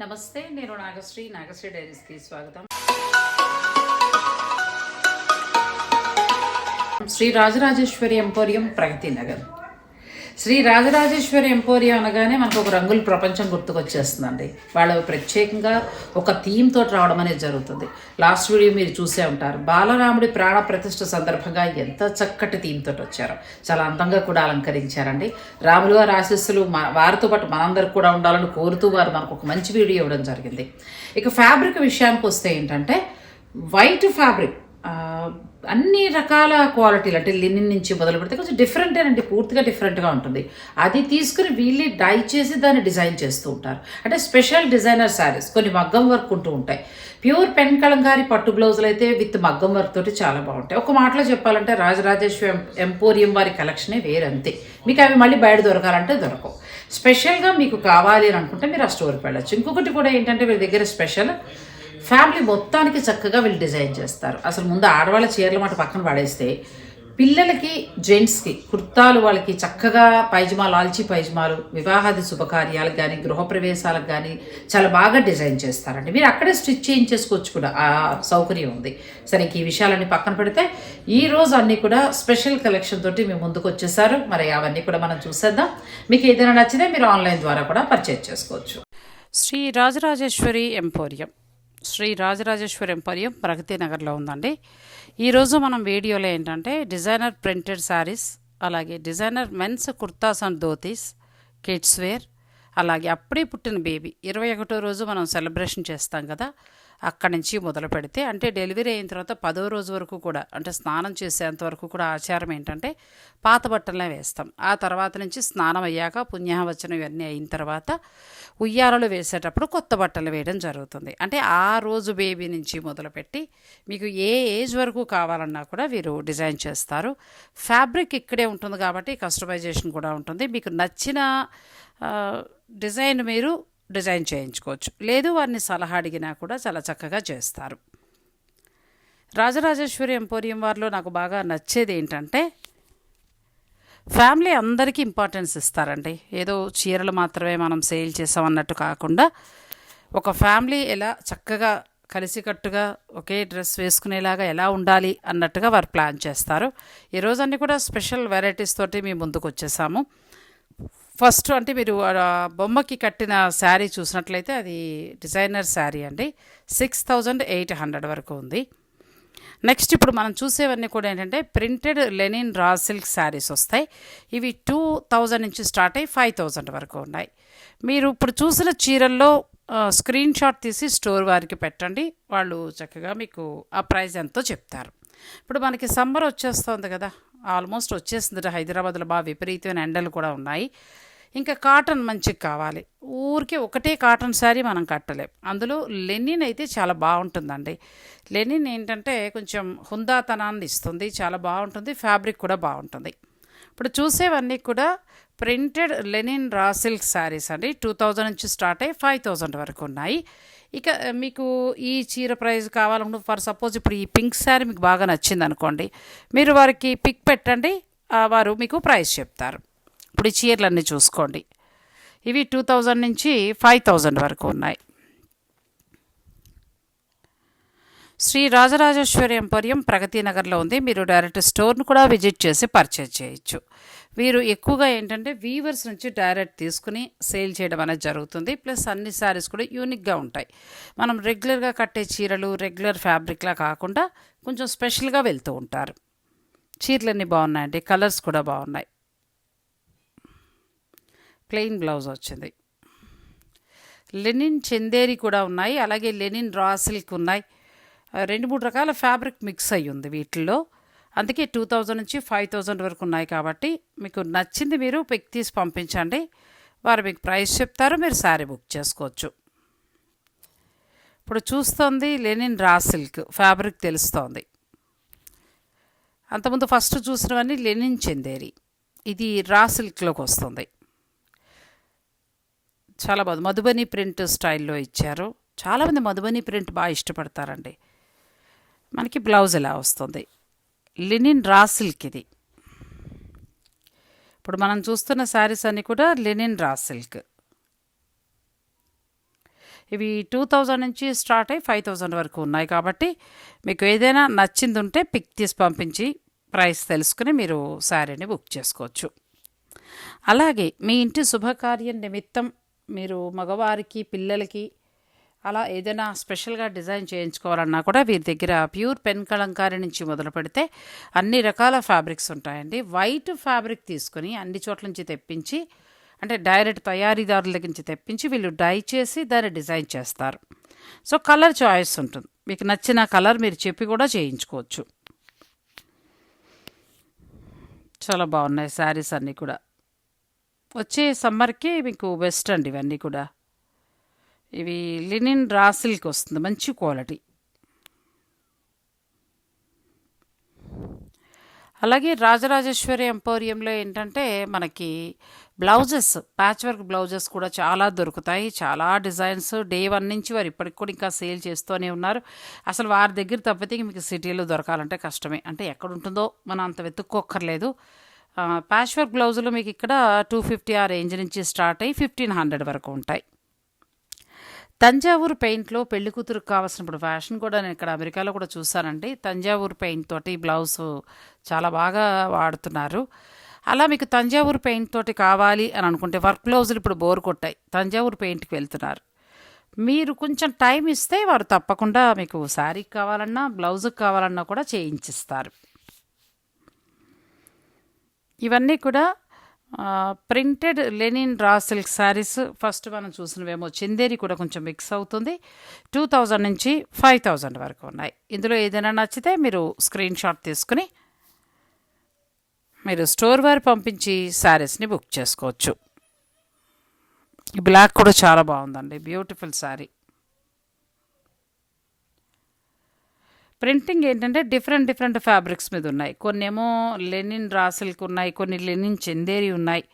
నమస్తే నేను నాగశ్రీ నాగశ్రీ డైరీస్కి స్వాగతం. శ్రీ రాజరాజేశ్వరి ఎంపోరియం ప్రగతి నగర్. శ్రీ రాజరాజేశ్వరి ఎంపోరియం అనగానే మనకు ఒక రంగుల ప్రపంచం గుర్తుకొచ్చేస్తుందండి. వాళ్ళు ప్రత్యేకంగా ఒక థీమ్ తోటి రావడం అనేది జరుగుతుంది. లాస్ట్ వీడియో మీరు చూసే ఉంటారు. బాలరాముడి ప్రాణ ప్రతిష్ఠ సందర్భంగా ఎంత చక్కటి థీమ్ తోటి వచ్చారో. చాలా అందంగా కూడా అలంకరించారండి. రాములు వారి ఆశీస్సులు వారితో పాటు మనందరికి కూడా ఉండాలని కోరుతూ వారు మనకు ఒక మంచి వీడియో ఇవ్వడం జరిగింది. ఇక ఫ్యాబ్రిక్ విషయానికి వస్తే ఏంటంటే వైట్ ఫ్యాబ్రిక్ అన్ని రకాల క్వాలిటీలు అంటే లినిన్ నుంచి మొదలు పెడితే కొంచెం డిఫరెంట్ అండి పూర్తిగా డిఫరెంట్గా ఉంటుంది. అది తీసుకుని వీళ్ళే డై చేసి దాన్ని డిజైన్ చేస్తూ ఉంటారు. అంటే స్పెషల్ డిజైనర్ శారీస్ కొన్ని మగ్గం వర్క్ ఉంటూ ఉంటాయి. ప్యూర్ పెన్ కలంకారి పట్టు బ్లౌజులు అయితే విత్ మగ్గం వర్క్ తోటి చాలా బాగుంటాయి. ఒక మాటలో చెప్పాలంటే రాజరాజేశ్వరి ఎంపోరియం వారి కలెక్షనే వేరంతే. మీకు అవి మళ్ళీ బయట దొరకాలంటే దొరకవు. స్పెషల్గా మీకు కావాలి అని అనుకుంటే మీరు ఆ స్టోర్కి వెళ్ళచ్చు. ఇంకొకటి కూడా ఏంటంటే వీళ్ళ దగ్గర స్పెషల్ ఫ్యామిలీ మొత్తానికి చక్కగా వీళ్ళు డిజైన్ చేస్తారు. అసలు ముందు ఆడవాళ్ళ చీరల మాట పక్కన పడేస్తే పిల్లలకి జెంట్స్కి కుర్తాలు వాళ్ళకి చక్కగా పైజమాలు ఆల్చి పైజమాలు వివాహాది శుభకార్యాలకు కానీ గృహప్రవేశాలకు కానీ చాలా బాగా డిజైన్ చేస్తారండి. మీరు అక్కడే స్టిచ్ చేయించేసుకోవచ్చు కూడా. ఆ సౌకర్యం ఉంది. సరే ఈ విషయాలన్నీ పక్కన పెడితే ఈ రోజు అన్నీ కూడా స్పెషల్ కలెక్షన్ తోటి మేము ముందుకు వచ్చేసారు. మరి అవన్నీ కూడా మనం చూసేద్దాం. మీకు ఏదైనా నచ్చితే మీరు ఆన్లైన్ ద్వారా కూడా పర్చేజ్ చేసుకోవచ్చు. శ్రీ రాజరాజేశ్వరి ఎంపోరియం. శ్రీ రాజరాజేశ్వరి ఎంపోరియం ప్రగతి నగర్లో ఉందండి. ఈరోజు మనం వీడియోలో ఏంటంటే డిజైనర్ ప్రింటెడ్ శారీస్ అలాగే designer men's kurtas and dhotis kids wear అలాగే అప్పుడే పుట్టిన బేబీ. ఇరవై ఒకటో రోజు మనం సెలబ్రేషన్ చేస్తాం కదా. అక్కడి నుంచి మొదలు పెడితే అంటే డెలివరీ అయిన తర్వాత పదో రోజు వరకు కూడా అంటే స్నానం చేసేంత వరకు కూడా ఆచారం ఏంటంటే పాత బట్టలనే వేస్తాం. ఆ తర్వాత నుంచి స్నానం అయ్యాక పుణ్యావచనం ఇవన్నీ అయిన తర్వాత ఉయ్యాలలు వేసేటప్పుడు కొత్త బట్టలు వేయడం జరుగుతుంది. అంటే ఆ రోజు బేబీ నుంచి మొదలుపెట్టి మీకు ఏ ఏజ్ వరకు కావాలన్నా కూడా వీరు డిజైన్ చేస్తారు. ఫ్యాబ్రిక్ ఇక్కడే ఉంటుంది కాబట్టి కస్టమైజేషన్ కూడా ఉంటుంది. మీకు నచ్చిన డిజైన్ మీరు డిజైన్ చేయించుకోవచ్చు. లేదు వారిని సలహా అడిగినా కూడా చాలా చక్కగా చేస్తారు. రాజరాజేశ్వరి ఎంపోరియం వారిలో నాకు బాగా నచ్చేది ఏంటంటే ఫ్యామిలీ అందరికీ ఇంపార్టెన్స్ ఇస్తారండి. ఏదో చీరలు మాత్రమే మనం సేల్ చేసాం అన్నట్టు కాకుండా ఒక ఫ్యామిలీ ఎలా చక్కగా కలిసికట్టుగా ఒకే డ్రెస్ వేసుకునేలాగా ఎలా ఉండాలి అన్నట్టుగా వారు ప్లాన్ చేస్తారు. ఈ కూడా స్పెషల్ వెరైటీస్ తోటి మేము ముందుకు వచ్చేసాము. ఫస్ట్ అంటే మీరు బొమ్మకి కట్టిన శారీ చూసినట్లయితే అది డిజైనర్ శారీ అండి. సిక్స్ థౌజండ్ ఎయిట్ హండ్రెడ్ వరకు ఉంది. నెక్స్ట్ ఇప్పుడు మనం చూసేవన్నీ కూడా ఏంటంటే printed linen raw silk saris వస్తాయి. ఇవి టూ థౌజండ్ నుంచి స్టార్ట్ అయ్యి ఫైవ్ థౌజండ్ వరకు ఉన్నాయి. మీరు ఇప్పుడు చూసిన చీరల్లో స్క్రీన్ షాట్ తీసి స్టోర్ వారికి పెట్టండి. వాళ్ళు చక్కగా మీకు ఆ ప్రైస్ ఎంతో చెప్తారు. ఇప్పుడు మనకి సమ్మర్ వచ్చేస్తుంది కదా. ఆల్మోస్ట్ వచ్చేసిందిట హైదరాబాద్లో బాగా విపరీతమైన ఎండలు కూడా ఉన్నాయి. ఇంకా కాటన్ మంచిగా కావాలి. ఊరికే ఒకటే కాటన్ శారీ మనం కట్టలేం. అందులో లెనిన్ అయితే చాలా బాగుంటుందండి. లెనిన్ ఏంటంటే కొంచెం హుందాతనాన్ని ఇస్తుంది చాలా బాగుంటుంది ఫ్యాబ్రిక్ కూడా బాగుంటుంది. ఇప్పుడు చూసేవన్నీ కూడా printed linen raw silk saris అండి. టూ థౌజండ్ నుంచి స్టార్ట్ అయ్యి ఫైవ్ థౌజండ్ వరకు ఉన్నాయి. ఇక మీకు ఈ చీర ప్రైజ్ కావాలనుకుంటే ఫర్ సపోజ్ ఇప్పుడు ఈ పింక్ శారీ మీకు బాగా నచ్చింది అనుకోండి మీరు వారికి పిక్ పెట్టండి వారు మీకు ప్రైస్ చెప్తారు. ఇప్పుడు ఈ చీరలన్నీ చూసుకోండి. ఇవి టూ థౌజండ్ నుంచి ఫైవ్ థౌజండ్ వరకు ఉన్నాయి. శ్రీ రాజరాజేశ్వరి ఎంపోరియం ప్రగతి నగర్లో ఉంది. మీరు డైరెక్ట్ స్టోర్ను కూడా విజిట్ చేసి పర్చేజ్ చేయొచ్చు. వీరు ఎక్కువగా ఏంటంటే వీవర్స్ నుంచి డైరెక్ట్ తీసుకుని సేల్ చేయడం అనేది జరుగుతుంది. ప్లస్ అన్ని శారీస్ కూడా యూనిక్గా ఉంటాయి. మనం రెగ్యులర్గా కట్టే చీరలు రెగ్యులర్ ఫ్యాబ్రిక్లా కాకుండా కొంచెం స్పెషల్గా వెళ్తూ ఉంటారు. చీరలన్నీ బాగున్నాయండి. కలర్స్ కూడా బాగున్నాయి. ప్లెయిన్ బ్లౌజ్ వచ్చింది. లెనిన్ చందేరి కూడా ఉన్నాయి. అలాగే లెనిన్ రా సిల్క్ ఉన్నాయి. రెండు మూడు రకాల ఫ్యాబ్రిక్ మిక్స్ అయ్యి ఉంది వీటిల్లో. అందుకే టూ థౌజండ్ నుంచి ఫైవ్ థౌజండ్ వరకు ఉన్నాయి కాబట్టి మీకు నచ్చింది మీరు పిక్ తీసి పంపించండి. వారు మీకు ప్రైస్ చెప్తారు మీరు శారీ బుక్ చేసుకోవచ్చు. ఇప్పుడు చూస్తోంది లెనిన్ రా సిల్క్ ఫ్యాబ్రిక్ తెలుస్తోంది. అంతకుముందు ఫస్ట్ చూసినవన్నీ లెనిన్ చెందేరి. ఇది రా సిల్క్లోకి వస్తుంది. చాలా బాగుంది. మధుబని ప్రింట్ స్టైల్లో ఇచ్చారు. చాలామంది మధుబని ప్రింట్ బాగా ఇష్టపడతారండి. మనకి బ్లౌజ్ ఇలా వస్తుంది? లినిన్ రా సిల్క్ ఇది ఇప్పుడు మనం చూస్తున్న శారీస్ అన్నీ కూడా లినిన్ రా సిల్క్. ఇవి టూ థౌజండ్ నుంచి స్టార్ట్ అయ్యి ఫైవ్ థౌజండ్ వరకు ఉన్నాయి కాబట్టి మీకు ఏదైనా నచ్చింది ఉంటే పిక్ తీసి పంపించి ప్రైస్ తెలుసుకుని మీరు శారీని బుక్ చేసుకోవచ్చు. అలాగే మీ ఇంటి శుభకార్యం నిమిత్తం మీరు మగవారికి పిల్లలకి అలా ఏదైనా స్పెషల్గా డిజైన్ చేయించుకోవాలన్నా కూడా వీరి దగ్గర ప్యూర్ పెన్ కలంకారీ నుంచి మొదలు పెడితే అన్ని రకాల ఫ్యాబ్రిక్స్ ఉంటాయండి. వైట్ ఫ్యాబ్రిక్ తీసుకొని అన్ని చోట్ల నుంచి తెప్పించి అంటే డైరెక్ట్ తయారీదారుల దగ్గర నుంచి తెప్పించి వీళ్ళు డై చేసి దాన్ని డిజైన్ చేస్తారు. సో కలర్ చాయిస్ ఉంటుంది. మీకు నచ్చిన కలర్ మీరు చెప్పి కూడా చేయించుకోవచ్చు. చాలా బాగున్నాయి శారీస్ అన్నీ కూడా. వచ్చే సమ్మర్కి మీకు బెస్ట్ అండి ఇవన్నీ కూడా. ఇవి లినిన్ రా సిల్క్ వస్తుంది మంచి క్వాలిటీ. అలాగే రాజరాజేశ్వరి ఎంపోరియంలో ఏంటంటే మనకి బ్లౌజెస్ ప్యాచ్ వర్క్ బ్లౌజెస్ కూడా చాలా దొరుకుతాయి చాలా డిజైన్స్ డే వన్ నుంచి వారు ఇప్పటికి కూడా ఇంకా సేల్ చేస్తూనే ఉన్నారు. అసలు వారి దగ్గర తప్పితే మీకు సిటీలో దొరకాలంటే కష్టమే. అంటే ఎక్కడ ఉంటుందో మనం అంత వెతుక్కోక్కర్లేదు. ప్యాచ్ వర్క్ బ్లౌజులు మీకు ఇక్కడ టూ ఫిఫ్టీ ఆ రేంజ్ నుంచి స్టార్ట్ అయ్యి ఫిఫ్టీన్ హండ్రెడ్ వరకు ఉంటాయి. తంజావూరు పెయింట్లో పెళ్ళి కూతురుకు కావాల్సిన ఇప్పుడు ఫ్యాషన్ కూడా నేను ఇక్కడ అమెరికాలో కూడా చూసానండి తంజావూరు పెయింట్ తోటి బ్లౌజ్ చాలా బాగా వాడుతున్నారు. అలా మీకు తంజావూరు పెయింట్ తోటి కావాలి అని అనుకుంటే వర్క్ బ్లౌజులు ఇప్పుడు బోర్ కొట్టాయి. తంజావూరు పెయింట్కి వెళ్తున్నారు. మీరు కొంచెం టైం ఇస్తే వారు తప్పకుండా మీకు శారీకి కావాలన్నా బ్లౌజుకి కావాలన్నా కూడా చేయించిస్తారు. ఇవన్నీ కూడా printed linen raw silk saris first మనం చూసినవేమో చందేరి కూడా కొంచెం మిక్స్ అవుతుంది. టూ థౌజండ్ నుంచి ఫైవ్ థౌజండ్ వరకు ఉన్నాయి. ఇందులో ఏదైనా నచ్చితే మీరు స్క్రీన్ షాట్ తీసుకుని మీరు స్టోర్ వారి పంపించి శారీస్ని బుక్ చేసుకోవచ్చు. బ్లాక్ కూడా చాలా బాగుందండి. బ్యూటిఫుల్ శారీ ప్రింటింగ్ ఏంటంటే డిఫరెంట్ డిఫరెంట్ ఫ్యాబ్రిక్స్ మీద ఉన్నాయి. కొన్ని ఏమో లెనిన్ రాసిల్క్ ఉన్నాయి కొన్ని లెనిన్ చందేరి ఉన్నాయి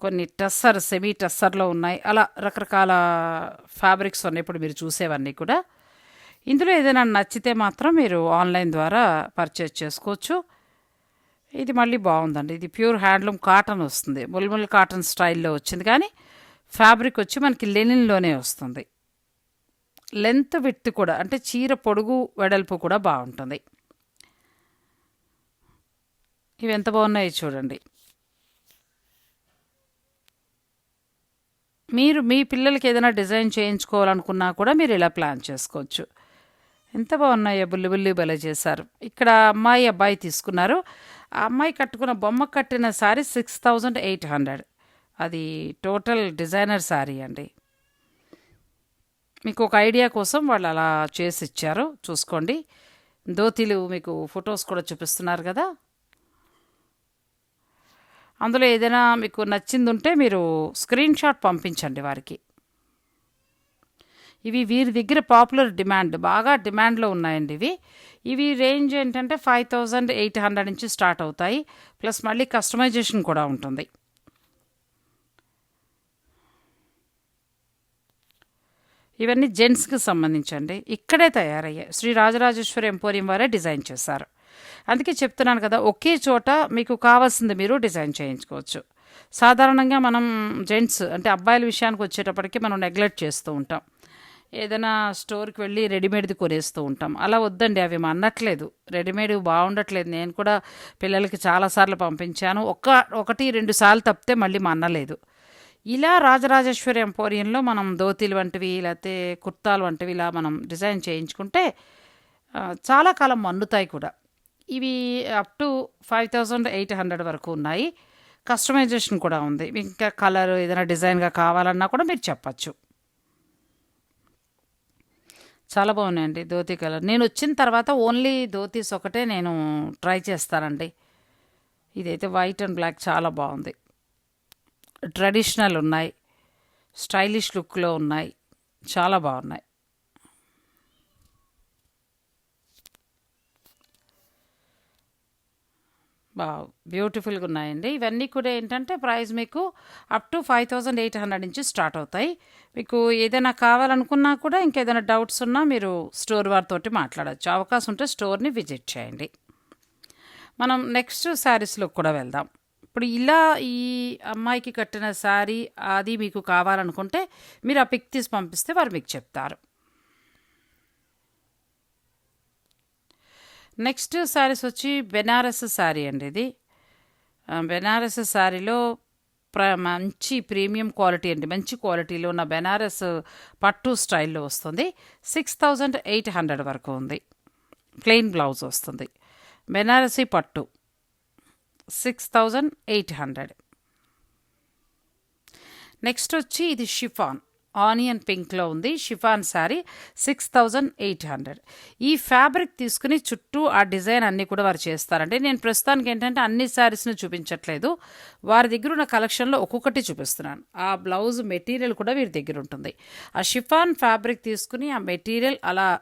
కొన్ని టస్సర్ సెమీ టస్సర్లో ఉన్నాయి. అలా రకరకాల ఫ్యాబ్రిక్స్ ఉన్నాయి ఇప్పుడు మీరు చూసేవన్నీ కూడా. ఇందులో ఏదైనా నచ్చితే మాత్రం మీరు ఆన్లైన్ ద్వారా పర్చేజ్ చేసుకోవచ్చు. ఇది మళ్ళీ బాగుందండి. ఇది ప్యూర్ హ్యాండ్లూమ్ కాటన్ వస్తుంది. ముల్ముల్ కాటన్ స్టైల్లో వచ్చింది కానీ ఫ్యాబ్రిక్ వచ్చి మనకి లెనిన్లోనే వస్తుంది. లెంత్ విత్ కూడా అంటే చీర పొడుగు వెడల్పు కూడా బాగుంటుంది. ఇవి ఎంత బాగున్నాయి చూడండి. మీరు మీ పిల్లలకి ఏదైనా డిజైన్ చేయించుకోవాలనుకున్నా కూడా మీరు ఇలా ప్లాన్ చేసుకోవచ్చు. ఎంత బాగున్నాయో బుల్లి బుల్లి భలే చేశారు. ఇక్కడ అమ్మాయి అబ్బాయి తీసుకున్నారు. ఆ అమ్మాయి కట్టుకున్న బొమ్మ కట్టిన sari six thousand eight hundred. అది టోటల్ డిజైనర్ శారీ అండి. మీకు ఒక ఐడియా కోసం వాళ్ళు అలా చేసి ఇచ్చారు. చూసుకోండి. దోతీలు మీకు ఫొటోస్ కూడా చూపిస్తున్నారు కదా. అందులో ఏదైనా మీకు నచ్చింది ఉంటే మీరు స్క్రీన్ షాట్ పంపించండి వారికి. ఇవి వీరి దగ్గర పాపులర్ డిమాండ్ బాగా డిమాండ్లో ఉన్నాయండి ఇవి. ఇవి రేంజ్ ఏంటంటే ఫైవ్ థౌజండ్ ఎయిట్ హండ్రెడ్ నుంచి స్టార్ట్ అవుతాయి. ప్లస్ మళ్ళీ కస్టమైజేషన్ కూడా ఉంటుంది. ఇవన్నీ జెంట్స్కి సంబంధించండి. ఇక్కడే తయారయ్యాయి. శ్రీ రాజరాజేశ్వరి ఎంపోరియం వారే డిజైన్ చేశారు. అందుకే చెప్తున్నాను కదా ఒకే చోట మీకు కావాల్సింది మీరు డిజైన్ చేయించుకోవచ్చు. సాధారణంగా మనం జెంట్స్ అంటే అబ్బాయిల విషయానికి వచ్చేటప్పటికి మనం నెగ్లెక్ట్ చేస్తూ ఉంటాం. ఏదైనా స్టోర్కి వెళ్ళి రెడీమేడ్ది కొనేస్తూ ఉంటాం. అలా వద్దండి అవి అన్నట్లేదు రెడీమేడ్ బాగుండట్లేదు. నేను కూడా పిల్లలకి చాలాసార్లు పంపించాను. ఒక్క ఒకటి రెండు సార్లు తప్పితే మళ్ళీ మా అన్నలేదు ఇలా రాజరాజేశ్వరి ఎంపోరియంలో మనం ధోతీలు వంటివి లేకపోతే కుర్తాలు వంటివి ఇలా మనం డిజైన్ చేయించుకుంటే చాలా కాలం మన్నుతాయి కూడా. ఇవి up to five thousand eight hundred వరకు ఉన్నాయి. కస్టమైజేషన్ కూడా ఉంది. ఇంకా కలర్ ఏదైనా డిజైన్గా కావాలన్నా కూడా మీరు చెప్పచ్చు. చాలా బాగున్నాయండి ధోతీ కలర్. నేను వచ్చిన తర్వాత ఓన్లీ ధోతీస్ ఒకటే నేను ట్రై చేస్తానండి. ఇదైతే వైట్ అండ్ బ్లాక్ చాలా బాగుంది. ట్రెడిషనల్ ఉన్నాయి. స్టైలిష్ లుక్లో ఉన్నాయి. చాలా బాగున్నాయి. బాగా బ్యూటిఫుల్గా ఉన్నాయండి. ఇవన్నీ కూడా ఏంటంటే ప్రైస్ మీకు up to five thousand eight hundred నుంచి స్టార్ట్ అవుతాయి. మీకు ఏదైనా కావాలనుకున్నా కూడా ఇంకేదైనా డౌట్స్ ఉన్నా మీరు స్టోర్ వారితో మాట్లాడచ్చు. అవకాశం ఉంటే స్టోర్ని విజిట్ చేయండి. మనం నెక్స్ట్ శారీస్లో కూడా వెళ్దాం. ఇప్పుడు ఇలా ఈ అమ్మాయికి కట్టిన శారీ అది మీకు కావాలనుకుంటే మీరు ఆ పిక్ తీసి పంపిస్తే వారు మీకు చెప్తారు. నెక్స్ట్ శారీస్ వచ్చి బెనారస్ శారీ అండి ఇది. బెనారస్ శారీలో ప్ర మంచి ప్రీమియం క్వాలిటీ అండి. మంచి క్వాలిటీలో ఉన్న బెనారస్ పట్టు స్టైల్లో వస్తుంది. సిక్స్ థౌజండ్ ఎయిట్ హండ్రెడ్ వరకు ఉంది. ప్లెయిన్ బ్లౌజ్ వస్తుంది. బెనారసీ పట్టు. Six thousand eight hundred next వచ్చి ఇది షిఫాన్. ఆనియన్ పింక్లో ఉంది chiffon sari six thousand eight hundred. ఈ ఫ్యాబ్రిక్ తీసుకుని చుట్టూ ఆ డిజైన్ అన్నీ కూడా వారు చేస్తారంటే నేను ప్రస్తుతానికి ఏంటంటే అన్ని శారీస్ని చూపించట్లేదు. వారి దగ్గర ఉన్న కలెక్షన్లో ఒక్కొక్కటి చూపిస్తున్నాను. ఆ బ్లౌజ్ మెటీరియల్ కూడా వీరి దగ్గర ఉంటుంది. ఆ షిఫాన్ ఫ్యాబ్రిక్ తీసుకుని ఆ మెటీరియల్ అలా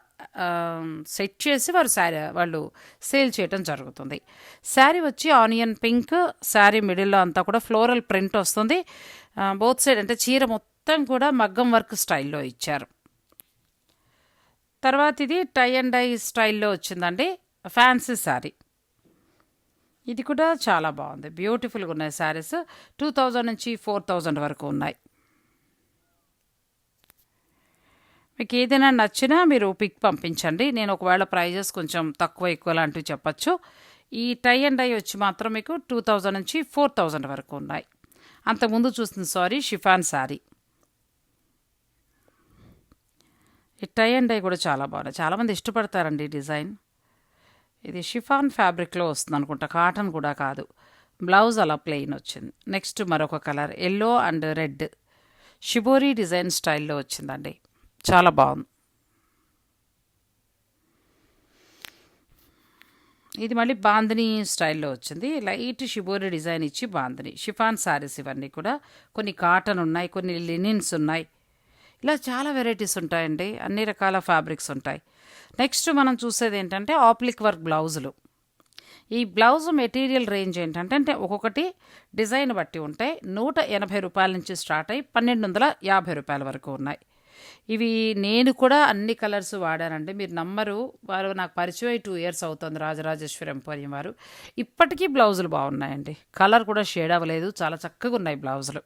సెట్ చేసి వారు శారీ వాళ్ళు సేల్ చేయడం జరుగుతుంది. శారీ వచ్చి ఆనియన్ పింక్ శారీ మిడిల్లో అంతా కూడా ఫ్లోరల్ ప్రింట్ వస్తుంది. బోత్ సైడ్ అంటే చీర మొత్తం మొత్తం కూడా మగ్గం వర్క్ స్టైల్లో ఇచ్చారు. తర్వాత ఇది టై అండ్ డై స్టైల్లో వచ్చిందండి ఫ్యాన్సీ శారీ. ఇది కూడా చాలా బాగుంది బ్యూటిఫుల్గా ఉన్నాయి శారీస్ టూ థౌజండ్ నుంచి ఫోర్ థౌజండ్ వరకు ఉన్నాయి. మీకు ఏదైనా నచ్చినా మీరు పిక్ పంపించండి నేను ఒకవేళ ప్రైజెస్ కొంచెం తక్కువ ఎక్కువ లాంటివి చెప్పచ్చు. ఈ టై అండ్ డై వచ్చి మాత్రం మీకు టూ థౌజండ్ నుంచి ఫోర్ థౌజండ్ వరకు ఉన్నాయి. అంతకుముందు చూసిన సారీ షిఫాన్ శారీ. ఈ టై అండ్ డై కూడా చాలా బాగున్నాయి. చాలామంది ఇష్టపడతారండి ఈ డిజైన్. ఇది షిఫాన్ ఫ్యాబ్రిక్లో వస్తుంది అనుకుంటా. కాటన్ కూడా కాదు. బ్లౌజ్ అలా ప్లెయిన్ వచ్చింది. నెక్స్ట్ మరొక colour yellow and red. Shibori design స్టైల్లో వచ్చిందండి. చాలా బాగుంది. ఇది మళ్ళీ బాందిని స్టైల్లో వచ్చింది. లైట్ షిబోరి డిజైన్ ఇచ్చి బాందిని. షిఫాన్ శారీస్ ఇవన్నీ కూడా. కొన్ని కాటన్ ఉన్నాయి కొన్ని లినిన్స్ ఉన్నాయి. ఇలా చాలా వెరైటీస్ ఉంటాయండి. అన్ని రకాల ఫ్యాబ్రిక్స్ ఉంటాయి. నెక్స్ట్ మనం చూసేది ఏంటంటే ఆప్లిక్ వర్క్ బ్లౌజులు. ఈ బ్లౌజ్ మెటీరియల్ రేంజ్ ఏంటంటే అంటే ఒక్కొక్కటి డిజైన్ బట్టి ఉంటాయి. నూట ఎనభై రూపాయల నుంచి స్టార్ట్ అయ్యి పన్నెండు వందల యాభై రూపాయల వరకు ఉన్నాయి. ఇవి నేను కూడా అన్ని కలర్స్ వాడానండి. మీరు నమ్మరు వారు నాకు పరిచయం టూ ఇయర్స్ అవుతుంది రాజరాజేశ్వరి ఎంపోరియం వారు. ఇప్పటికీ బ్లౌజులు బాగున్నాయండి. కలర్ కూడా షేడ్ అవ్వలేదు. చాలా చక్కగా ఉన్నాయి బ్లౌజులు.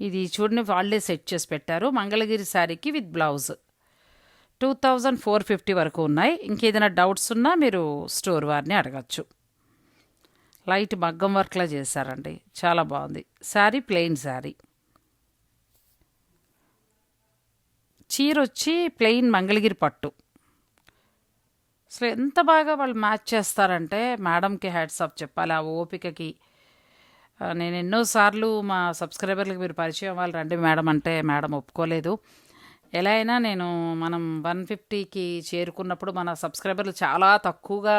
ఇది చూడండి వాళ్ళే సెట్ చేసి పెట్టారు. మంగళగిరి శారీకి with blouse. Two thousand four fifty వరకు ఉన్నాయి. ఇంకేదైనా డౌట్స్ ఉన్నా మీరు స్టోర్ వారిని అడగచ్చు. లైట్ మగ్గం వర్క్లా చేశారండి. చాలా బాగుంది. శారీ ప్లెయిన్ శారీ. చీర వచ్చి ప్లెయిన్ మంగళగిరి పట్టు. అసలు ఎంత బాగా వాళ్ళు మ్యాచ్ చేస్తారంటే మేడంకి హ్యాడ్స్ ఆఫ్ చెప్పాలి ఆ ఓపికకి నేను ఎన్నోసార్లు మా సబ్స్క్రైబర్లకు మీరు పరిచయం వాళ్ళు రండి మేడం అంటే మేడం ఒప్పుకోలేదు. ఎలా అయినా నేను మనం వన్ ఫిఫ్టీకి చేరుకున్నప్పుడు మన సబ్స్క్రైబర్లు చాలా తక్కువగా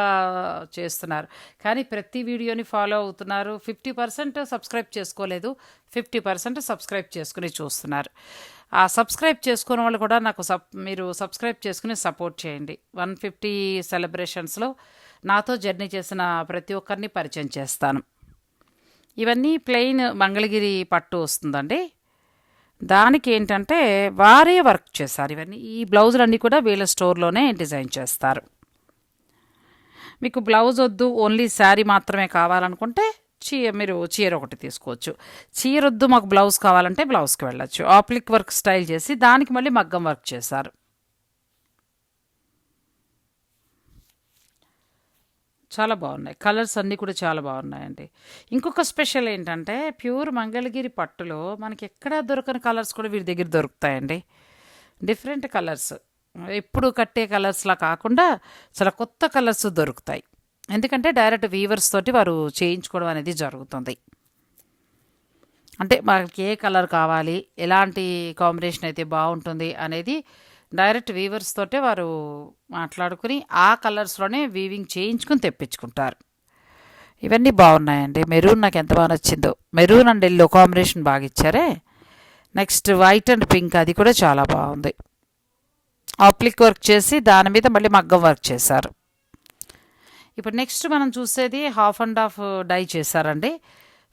చేస్తున్నారు. కానీ ప్రతి వీడియోని ఫాలో అవుతున్నారు. ఫిఫ్టీ పర్సెంట్ సబ్స్క్రైబ్ చేసుకోలేదు. ఫిఫ్టీ పర్సెంట్ సబ్స్క్రైబ్ చేసుకుని చూస్తున్నారు. ఆ సబ్స్క్రైబ్ చేసుకున్న వాళ్ళు కూడా నాకు సబ్ మీరు సబ్స్క్రైబ్ చేసుకుని సపోర్ట్ చేయండి. వన్ ఫిఫ్టీ సెలబ్రేషన్స్లో నాతో జర్నీ చేసిన ప్రతి ఒక్కరిని పరిచయం చేస్తాను. ఇవన్నీ ప్లెయిన్ మంగళగిరి పట్టు వస్తుందండి. దానికి ఏంటంటే వారే వర్క్ చేస్తారు ఇవన్నీ. ఈ బ్లౌజులన్నీ కూడా వీళ్ళ స్టోర్లోనే డిజైన్ చేస్తారు. మీకు బ్లౌజ్ వద్దు ఓన్లీ శారీ మాత్రమే కావాలనుకుంటే చీ మీరు చీర ఒకటి తీసుకోవచ్చు. చీర వద్దు మాకు బ్లౌజ్ కావాలంటే బ్లౌజ్కి వెళ్ళచ్చు. ఆప్లిక్ వర్క్ స్టైల్ చేసి దానికి మళ్ళీ మగ్గం వర్క్ చేశారు చాలా బాగున్నాయి. కలర్స్ అన్నీ కూడా చాలా బాగున్నాయండి. ఇంకొక స్పెషల్ ఏంటంటే ప్యూర్ మంగళగిరి పట్టులో మనకి ఎక్కడా దొరకని కలర్స్ కూడా వీరి దగ్గర దొరుకుతాయండి. డిఫరెంట్ కలర్స్ ఎప్పుడు కట్టే కలర్స్లా కాకుండా చాలా కొత్త కలర్స్ దొరుకుతాయి. ఎందుకంటే డైరెక్ట్ వీవర్స్ తోటి వారు చేయించుకోవడం అనేది జరుగుతుంది. అంటే మనకి ఏ కలర్ కావాలి ఎలాంటి కాంబినేషన్ అయితే బాగుంటుంది అనేది డైరెక్ట్ వీవర్స్ తోటే వారు మాట్లాడుకుని ఆ కలర్స్లోనే వీవింగ్ చేయించుకుని తెప్పించుకుంటారు. ఇవన్నీ బాగున్నాయండి. మెరూన్ నాకు ఎంత బాగా నచ్చిందో. మెరూన్ అండ్ ఎల్లో కాంబినేషన్ బాగా ఇచ్చారే. నెక్స్ట్ వైట్ అండ్ పింక్ అది కూడా చాలా బాగుంది. ఆప్లిక్ వర్క్ చేసి దాని మీద మళ్ళీ మగ్గం వర్క్ చేశారు. ఇప్పుడు నెక్స్ట్ మనం చూసేది హాఫ్ అండ్ హాఫ్ డై చేశారండి.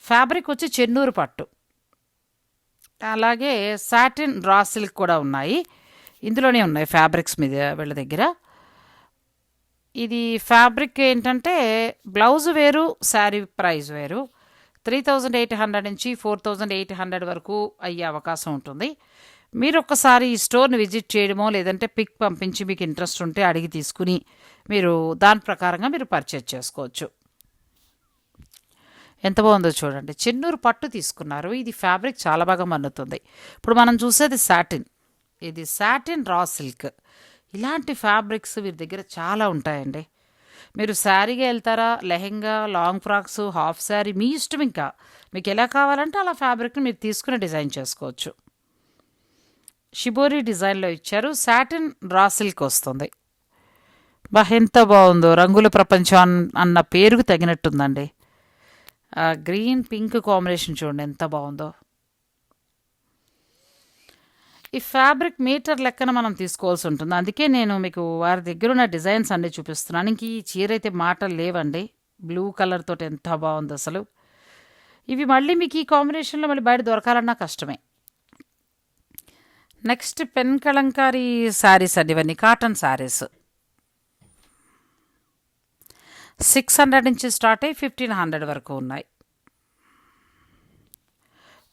ఫ్యాబ్రిక్ వచ్చి చెన్నూరు పట్టు. అలాగే సాటిన్ రా సిల్క్ కూడా ఉన్నాయి. ఇందులోనే ఉన్నాయి ఫ్యాబ్రిక్స్ మీద వీళ్ళ దగ్గర. ఇది ఫ్యాబ్రిక్ ఏంటంటే బ్లౌజ్ వేరు శారీ ప్రైస్ వేరు. త్రీ థౌజండ్ ఎయిట్ హండ్రెడ్ నుంచి ఫోర్ థౌజండ్ ఎయిట్ హండ్రెడ్ వరకు అయ్యే అవకాశం ఉంటుంది. మీరు ఒక్కసారి ఈ స్టోర్ని విజిట్ చేయడమో లేదంటే పిక్ పంపించి మీకు ఇంట్రెస్ట్ ఉంటే అడిగి తీసుకుని మీరు దాని ప్రకారంగా మీరు పర్చేజ్ చేసుకోవచ్చు. ఎంత బాగుందో చూడండి. చెన్నూరు పట్టు తీసుకున్నారు. ఇది ఫ్యాబ్రిక్ చాలా బాగా మన్నుతుంది. ఇప్పుడు మనం చూసేది సాటిన్ ఇది సాటిన్ రా సిల్క్ ఇలాంటి ఫ్యాబ్రిక్స్ వీరి దగ్గర చాలా ఉంటాయండి. మీరు శారీగా వెళ్తారా lehenga long frocks half sari మీ ఇష్టం ఇంకా. మీకు ఎలా కావాలంటే అలా ఫ్యాబ్రిక్ని మీరు తీసుకుని డిజైన్ చేసుకోవచ్చు. షిబోరి డిజైన్లో ఇచ్చారు సాటిన్ రా సిల్క్ వస్తుంది. బా ఎంత బాగుందో రంగుల ప్రపంచం అన్- అన్న పేరుకు తగినట్టుందండి. గ్రీన్ పింక్ కాంబినేషన్ చూడండి ఎంత బాగుందో. ఈ ఫ్యాబ్రిక్ మీటర్ లెక్కన మనం తీసుకోవాల్సి ఉంటుంది. అందుకే నేను మీకు వారి దగ్గర ఉన్న డిజైన్స్ అన్నీ చూపిస్తున్నాను. ఇంక ఈ చీర అయితే మాటలు లేవండి. బ్లూ కలర్ తోటి ఎంత బాగుంది అసలు. ఇవి మళ్ళీ మీకు ఈ కాంబినేషన్లో మళ్ళీ బయట దొరకాలన్నా కష్టమే. నెక్స్ట్ పెన్ కలంకారీ శారీస్ అండి ఇవన్నీ. కాటన్ శారీస్ సిక్స్ హండ్రెడ్ నుంచి స్టార్ట్ అయ్యి ఫిఫ్టీన్ హండ్రెడ్ వరకు ఉన్నాయి.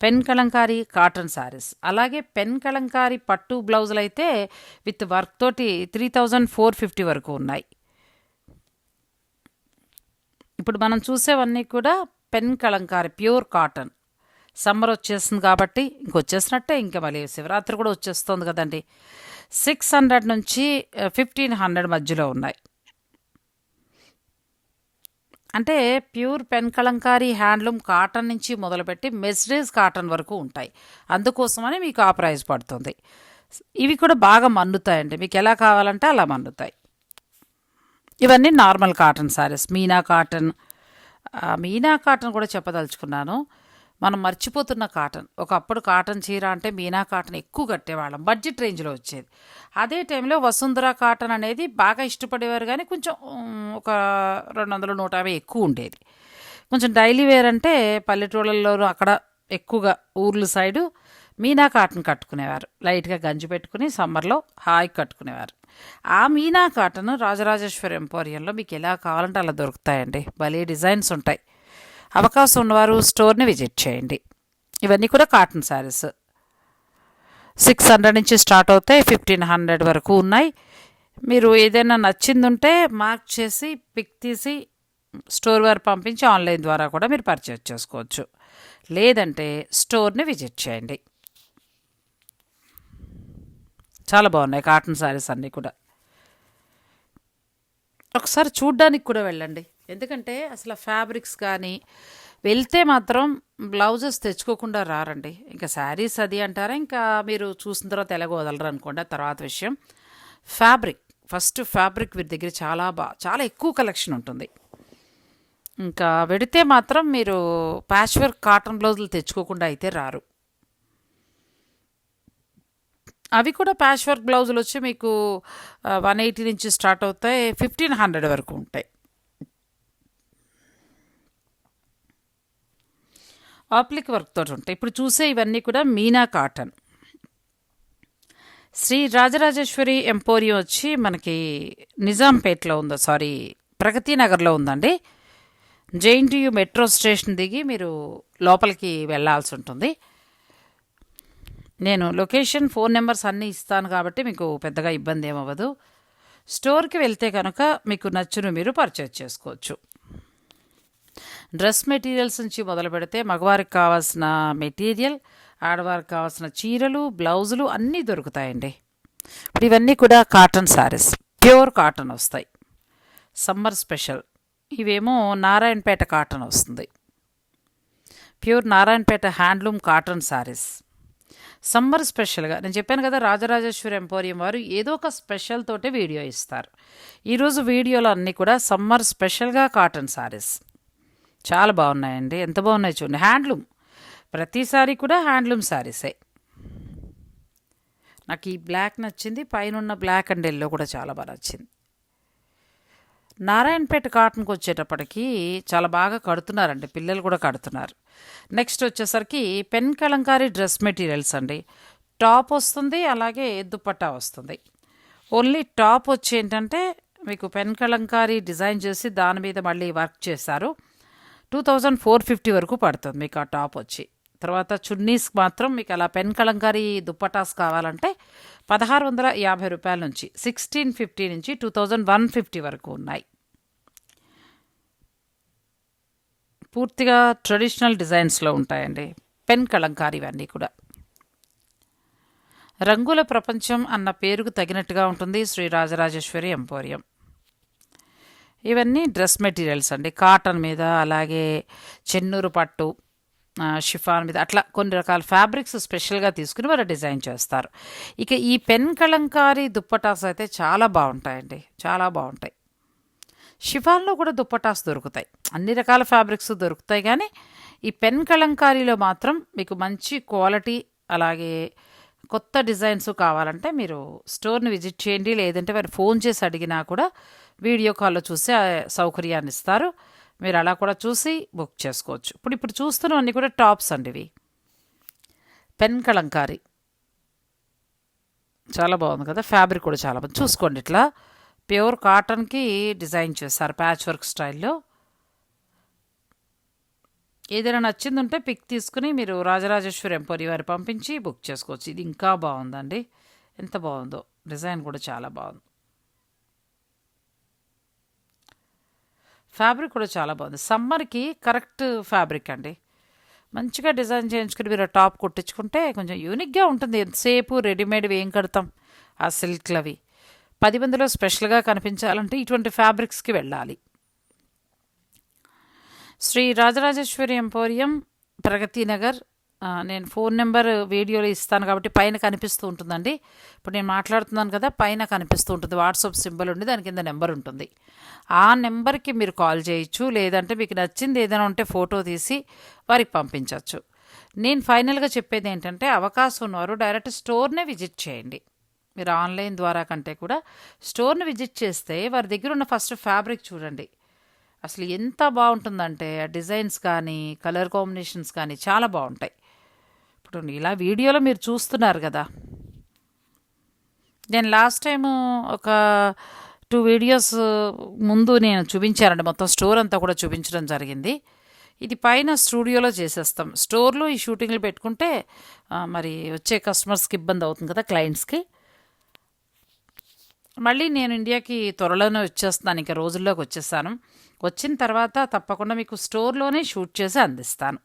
పెన్ కలంకారీ కాటన్ శారీస్ అలాగే పెన్ కలంకారీ పట్టు బ్లౌజులు అయితే విత్ వర్క్ తోటి త్రీ థౌజండ్ ఫోర్ ఫిఫ్టీ వరకు ఉన్నాయి. ఇప్పుడు మనం చూసేవన్నీ కూడా pen Kalamkari pure cotton. Summer వచ్చేస్తుంది కాబట్టి ఇంకొచ్చేసినట్టే ఇంకా మళ్ళీ శివరాత్రి కూడా వచ్చేస్తుంది కదండి. సిక్స్ హండ్రెడ్ నుంచి ఫిఫ్టీన్ హండ్రెడ్ మధ్యలో ఉన్నాయి. అంటే pure pen Kalamkari handloom cotton నుంచి మొదలుపెట్టి మెస్డేజ్ కాటన్ వరకు ఉంటాయి. అందుకోసమని మీకు ఆ ప్రైస్ పడుతుంది. ఇవి కూడా బాగా మన్నుతాయండి. మీకు ఎలా కావాలంటే అలా మన్నుతాయి. ఇవన్నీ normal cotton saris. Meena cotton Meena cotton కూడా చెప్పదలుచుకున్నాను. మనం మర్చిపోతున్న కాటన్. ఒకప్పుడు కాటన్ చీర అంటే మీనా కాటన్ ఎక్కువ కట్టేవాళ్ళం. బడ్జెట్ రేంజ్లో వచ్చేది. అదే టైంలో వసుంధర కాటన్ అనేది బాగా ఇష్టపడేవారు కానీ కొంచెం ఒక రెండు వందలు నూట యాభై ఎక్కువ ఉండేది. కొంచెం డైలీ వేర్ అంటే పల్లెటూళ్ళల్లో అక్కడ ఎక్కువగా ఊర్ల సైడు మీనా కాటన్ కట్టుకునేవారు. లైట్గా గంజి పెట్టుకుని సమ్మర్లో హాయి కట్టుకునేవారు. ఆ మీనా కాటన్ రాజరాజేశ్వరి ఎంపోరియంలో మీకు ఎలా కావాలంటే అలా దొరుకుతాయండి. భలే డిజైన్స్ ఉంటాయి. అవకాశం ఉన్నవారు స్టోర్ని విజిట్ చేయండి. ఇవన్నీ కూడా కాటన్ శారీస్. సిక్స్ హండ్రెడ్ నుంచి స్టార్ట్ అవుతాయి ఫిఫ్టీన్ హండ్రెడ్ వరకు ఉన్నాయి. మీరు ఏదైనా నచ్చింది ఉంటే మార్క్ చేసి పిక్ తీసి స్టోర్ వారు పంపించి ఆన్లైన్ ద్వారా కూడా మీరు పర్చేజ్ చేసుకోవచ్చు. లేదంటే స్టోర్ని విజిట్ చేయండి. చాలా బాగున్నాయి కాటన్ శారీస్ అన్నీ కూడా. ఒకసారి చూడ్డానికి కూడా వెళ్ళండి. ఎందుకంటే అసలు ఫ్యాబ్రిక్స్ కానీ వెళ్తే మాత్రం బ్లౌజెస్ తెచ్చుకోకుండా రారండి. ఇంకా శారీస్ అది అంటారా ఇంకా మీరు చూసిన తర్వాత ఎలాగో వదలరు అనుకోండి. తర్వాత విషయం. ఫ్యాబ్రిక్ ఫస్ట్ ఫ్యాబ్రిక్ వీరి దగ్గర చాలా బా చాలా ఎక్కువ కలెక్షన్ ఉంటుంది. ఇంకా వెడితే మాత్రం మీరు ప్యాచ్ వర్క్ కాటన్ బ్లౌజులు తెచ్చుకోకుండా అయితే రారు. అవి కూడా ప్యాచ్ వర్క్ బ్లౌజులు వచ్చి మీకు వన్ ఎయిటీ నుంచి స్టార్ట్ అవుతాయి ఫిఫ్టీన్ హండ్రెడ్ వరకు ఉంటాయి. ఆప్లిక్ వర్క్ తోటి ఉంటాయి. ఇప్పుడు చూసే ఇవన్నీ కూడా మీనా కాటన్. శ్రీ రాజరాజేశ్వరి ఎంపోరియం వచ్చి మనకి నిజాంపేట్లో ఉందో సారీ ప్రగతి నగర్లో ఉందండి జేఎన్టీయు మెట్రో స్టేషన్ దిగి మీరు లోపలికి వెళ్ళాల్సి ఉంటుంది. నేను లొకేషన్ ఫోన్ నెంబర్స్ అన్నీ ఇస్తాను కాబట్టి మీకు పెద్దగా ఇబ్బంది ఏమవ్వదు. స్టోర్కి వెళ్తే కనుక మీకు నచ్చును మీరు పర్చేజ్ చేసుకోవచ్చు. డ్రెస్ మెటీరియల్స్ నుంచి మొదలు పెడితే మగవారికి కావాల్సిన మెటీరియల్ ఆడవారికి కావాల్సిన చీరలు బ్లౌజులు అన్నీ దొరుకుతాయండి. ఇప్పుడు ఇవన్నీ కూడా కాటన్ శారీస్ ప్యూర్ కాటన్ వస్తాయి. Summer special. ఇవేమో నారాయణపేట కాటన్ వస్తుంది. Pure Narayanpet handloom cotton saris summer స్పెషల్గా నేను చెప్పాను కదా రాజరాజేశ్వరి ఎంపోరియం వారు ఏదో ఒక స్పెషల్ తోటే వీడియో ఇస్తారు. ఈరోజు వీడియోలో అన్నీ కూడా సమ్మర్ స్పెషల్గా కాటన్ శారీస్ చాలా బాగున్నాయండి. ఎంత బాగున్నాయి చూడండి. హ్యాండ్లూమ్. ప్రతిసారి కూడా హ్యాండ్లూమ్ శారీసే. నాకు ఈ బ్లాక్ నచ్చింది. పైన ఉన్న బ్లాక్ అండ్ ఎల్లో కూడా చాలా బాగా నచ్చింది. నారాయణపేట కాటన్కి వచ్చేటప్పటికి చాలా బాగా కడుతున్నారండి. పిల్లలు కూడా కడుతున్నారు. నెక్స్ట్ వచ్చేసరికి పెన్ కలంకారీ డ్రెస్ మెటీరియల్స్ అండి. టాప్ వస్తుంది అలాగే దుప్పట్టా వస్తుంది. ఓన్లీ టాప్ వచ్చి ఏంటంటే మీకు పెన్ కలంకారీ డిజైన్ చేసి దాని మీద మళ్ళీ వర్క్ చేశారు. టూ థౌజండ్ ఫోర్ ఫిఫ్టీ వరకు పడుతుంది మీకు ఆ టాప్ వచ్చి. తర్వాత చున్నీస్ మాత్రం మీకు అలా పెన్ కలంకారీ దుప్పటాస్ కావాలంటే పదహారు వందల యాభై రూపాయల నుంచి సిక్స్టీన్ ఫిఫ్టీ నుంచి టూ థౌజండ్ వన్ ఫిఫ్టీ వరకు ఉన్నాయి. పూర్తిగా ట్రెడిషనల్ డిజైన్స్లో ఉంటాయండి పెన్ కలంకారీ ఇవన్నీ కూడా. రంగుల ప్రపంచం అన్న పేరుకు తగినట్టుగా ఉంటుంది శ్రీ రాజరాజేశ్వరి ఎంపోరియం. ఇవన్నీ డ్రెస్ మెటీరియల్స్ అండి. కాటన్ మీద అలాగే చెన్నూరు పట్టు షిఫాన్ మీద అట్లా కొన్ని రకాల ఫ్యాబ్రిక్స్ స్పెషల్గా తీసుకుని వారు డిజైన్ చేస్తారు. ఇక ఈ పెన్ కలంకారీ దుప్పటాస్ అయితే చాలా బాగుంటాయండి. చాలా బాగుంటాయి. షిఫాన్లో కూడా దుప్పటాస్ దొరుకుతాయి. అన్ని రకాల ఫ్యాబ్రిక్స్ దొరుకుతాయి కానీ ఈ పెన్ కలంకారీలో మాత్రం మీకు మంచి క్వాలిటీ అలాగే కొత్త డిజైన్స్ కావాలంటే మీరు స్టోర్ని విజిట్ చేయండి. లేదంటే వారు ఫోన్ చేసి అడిగినా కూడా వీడియో కాల్లో చూసి సౌకర్యాన్ని ఇస్తారు. మీరు అలా కూడా చూసి బుక్ చేసుకోవచ్చు. ఇప్పుడు ఇప్పుడు చూస్తున్నవన్నీ కూడా టాప్స్ అండి ఇవి. పెన్ కలంకారీ. చాలా బాగుంది కదా ఫ్యాబ్రిక్ కూడా చాలా బాగుంది. చూసుకోండి ఇట్లా. ప్యూర్ కాటన్కి డిజైన్ చేస్తారు ప్యాచ్ వర్క్ స్టైల్లో. ఏదైనా నచ్చింది ఉంటే పిక్ తీసుకుని మీరు రాజరాజేశ్వరి ఎంపోరి వారి పంపించి బుక్ చేసుకోవచ్చు. ఇది ఇంకా బాగుందండి. ఎంత బాగుందో డిజైన్ కూడా చాలా బాగుంది. ఫ్యాబ్రిక్ కూడా చాలా బాగుంది. సమ్మర్కి కరెక్ట్ ఫ్యాబ్రిక్ అండి. మంచిగా డిజైన్ చేయించుకుని మీరు టాప్ కుట్టించుకుంటే కొంచెం యూనిక్గా ఉంటుంది. ఎంతసేపు రెడీమేడ్ ఏం కడతాం ఆ సిల్క్లు అవి పది మందిలో స్పెషల్గా కనిపించాలంటే ఇటువంటి ఫ్యాబ్రిక్స్కి వెళ్ళాలి. శ్రీ రాజరాజేశ్వరి ఎంపోరియం ప్రగతి నగర్ నేను ఫోన్ నెంబర్ వీడియోలో ఇస్తాను కాబట్టి పైన కనిపిస్తూ ఉంటుందండి. ఇప్పుడు నేను మాట్లాడుతున్నాను కదా పైన కనిపిస్తూ ఉంటుంది. వాట్సాప్ సింబల్ ఉండి దాని కింద నెంబర్ ఉంటుంది. ఆ నెంబర్కి మీరు కాల్ చేయొచ్చు లేదంటే మీకు నచ్చింది ఏదైనా ఉంటే ఫోటో తీసి వారికి పంపించవచ్చు నేను ఫైనల్గా చెప్పేది ఏంటంటే అవకాశం ఉన్నవారు డైరెక్ట్ స్టోర్నే విజిట్ చేయండి. మీరు ఆన్లైన్ ద్వారా కంటే కూడా స్టోర్ని విజిట్ చేస్తే వారి దగ్గర ఉన్న ఫస్ట్ ఫ్యాబ్రిక్ చూడండి. అసలు ఎంత బాగుంటుందంటే ఆ డిజైన్స్ కానీ కలర్ కాంబినేషన్స్ కానీ చాలా బాగుంటాయి. ఇప్పుడు ఇలా వీడియోలో మీరు చూస్తున్నారు కదా. నేను లాస్ట్ టైం ఒక టూ వీడియోస్ ముందు నేను చూపించానండి. మొత్తం స్టోర్ అంతా కూడా చూపించడం జరిగింది. ఇది పైన స్టూడియోలో చేసేస్తాం. స్టోర్లో ఈ షూటింగ్లు పెట్టుకుంటే మరి వచ్చే కస్టమర్స్కి ఇబ్బంది అవుతుంది కదా క్లయింట్స్కి మళ్ళీ నేను ఇండియాకి త్వరలోనే వచ్చేస్తాను. ఇంకా రోజుల్లోకి వచ్చేస్తాను. వచ్చిన తర్వాత తప్పకుండా మీకు స్టోర్లోనే షూట్ చేసి అందిస్తాను.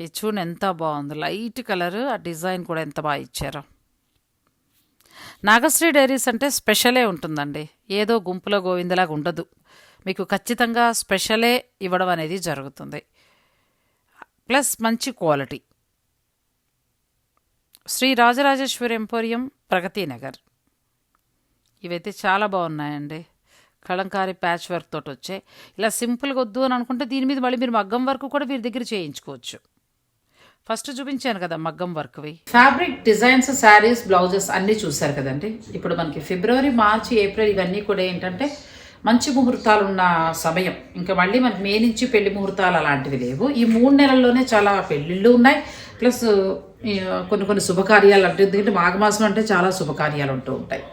ఇది చూడండి ఎంత బాగుంది. లైట్ కలర్ ఆ డిజైన్ కూడా ఎంత బాగా ఇచ్చారో. నాగశ్రీ డైరీస్ అంటే స్పెషలే ఉంటుందండి. ఏదో గుంపులో గోవిందలాగా ఉండదు. మీకు ఖచ్చితంగా స్పెషలే ఇవ్వడం అనేది జరుగుతుంది. ప్లస్ మంచి క్వాలిటీ. శ్రీ రాజరాజేశ్వరి ఎంపోరియం ప్రగతి నగర్. ఇవైతే చాలా బాగున్నాయండి. కళంకారి ప్యాచ్ వర్క్ తోటి వచ్చాయి. ఇలా సింపుల్గా వద్దు అని అనుకుంటే దీని మీద మళ్ళీ మీరు మగ్గం వర్క్ కూడా వీరి దగ్గర చేయించుకోవచ్చు. ఫస్ట్ చూపించాను కదా మగ్గం వర్క్వి. ఫ్యాబ్రిక్ డిజైన్స్ శారీస్ బ్లౌజెస్ అన్నీ చూశారు కదండి. ఇప్పుడు మనకి ఫిబ్రవరి మార్చి ఏప్రిల్ ఇవన్నీ కూడా ఏంటంటే మంచి ముహూర్తాలు ఉన్న సమయం. ఇంకా మళ్ళీ మనకి మే నుంచి పెళ్ళి ముహూర్తాలు అలాంటివి లేవు. ఈ మూడు నెలల్లోనే చాలా పెళ్ళిళ్ళు ఉన్నాయి. ప్లస్ కొన్ని కొన్ని శుభకార్యాలు అంటే ఎందుకంటే మాఘమాసం అంటే చాలా శుభకార్యాలు ఉంటూ ఉంటాయి.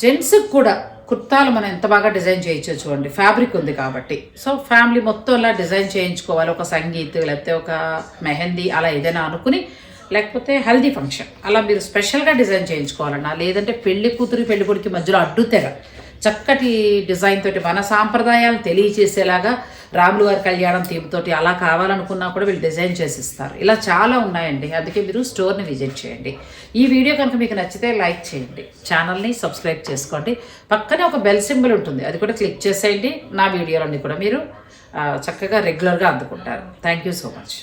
జెంట్స్కి కూడా కుర్తాలు మనం ఎంత బాగా డిజైన్ చేయొచ్చు చూడండి. ఫ్యాబ్రిక్ ఉంది కాబట్టి. సో ఫ్యామిలీ మొత్తం అలా డిజైన్ చేయించుకోవాలి. ఒక సంగీత్ లేకపోతే ఒక మెహందీ అలా ఏదైనా అనుకుని లేకపోతే హెల్దీ ఫంక్షన్. అలా మీరు స్పెషల్గా డిజైన్ చేయించుకోవాలన్నా లేదంటే పెళ్ళి కూతురు పెళ్ళి కొడుకు మధ్యలో అడ్డుతెర చక్కటి డిజైన్ తోటి మన సాంప్రదాయాలను తెలియచేసేలాగా రాములు గారి కళ్యాణం తీపుతోటి అలా కావాలనుకున్నా కూడా వీళ్ళు డిజైన్ చేసి ఇస్తారు ఇలా చాలా ఉన్నాయండి. అందుకే మీరు స్టోర్ని విజిట్ చేయండి. ఈ వీడియో కనుక మీకు నచ్చితే లైక్ చేయండి. ఛానల్ని సబ్స్క్రైబ్ చేసుకోండి. పక్కనే ఒక బెల్ సింబల్ ఉంటుంది. అది కూడా క్లిక్ చేసేయండి. నా వీడియోలన్నీ కూడా మీరు చక్కగా రెగ్యులర్గా అందుకుంటారు. Thank you so much.